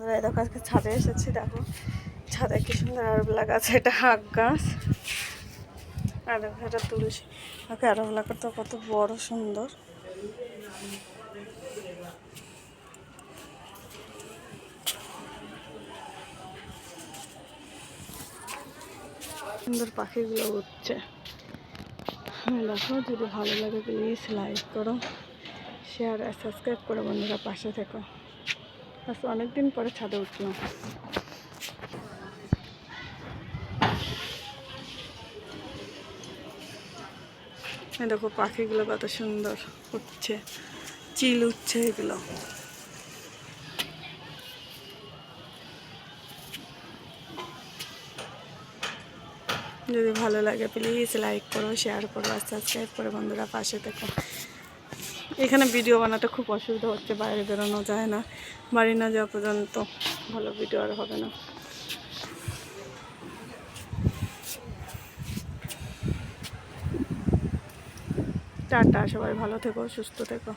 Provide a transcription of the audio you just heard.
বন্ধুরা দেখো আজকে ছাদে এসেছি দেখো। ছাদে কি সুন্দর আরবলা গাছ এটা হাক গাছ। আর দেখো এটা তুলসী। ওকে আরবলা তো কত বড় সুন্দর। সুন্দর পাখিগুলো উঠছে। হ্যাঁ, দেখো যদি ভালো লাগে প্লিজ লাইক করো শেয়ার আর সাবস্ক্রাইব করো বন্ধুরা পাশে থেকো। আজ অনেকদিন পরে ছাদে উঠলাম। দেখো পাখিগুলো কত সুন্দর উঠছে, চিল উঠছে এগুলো। যদি ভালো লাগে প্লিজ লাইক করো শেয়ার করো, আর সাবস্ক্রাইব করো বন্ধুরা, পাশে থেকো। এখানে ভিডিও বানাতে খুব অসুবিধা হচ্ছে, বাইরে বেরোনো যায় না। বাড়ি না যাওয়া পর্যন্ত ভালো ভিডিও আর হবে না। টাটা, সবাই ভালো থেকো, সুস্থ থেকো।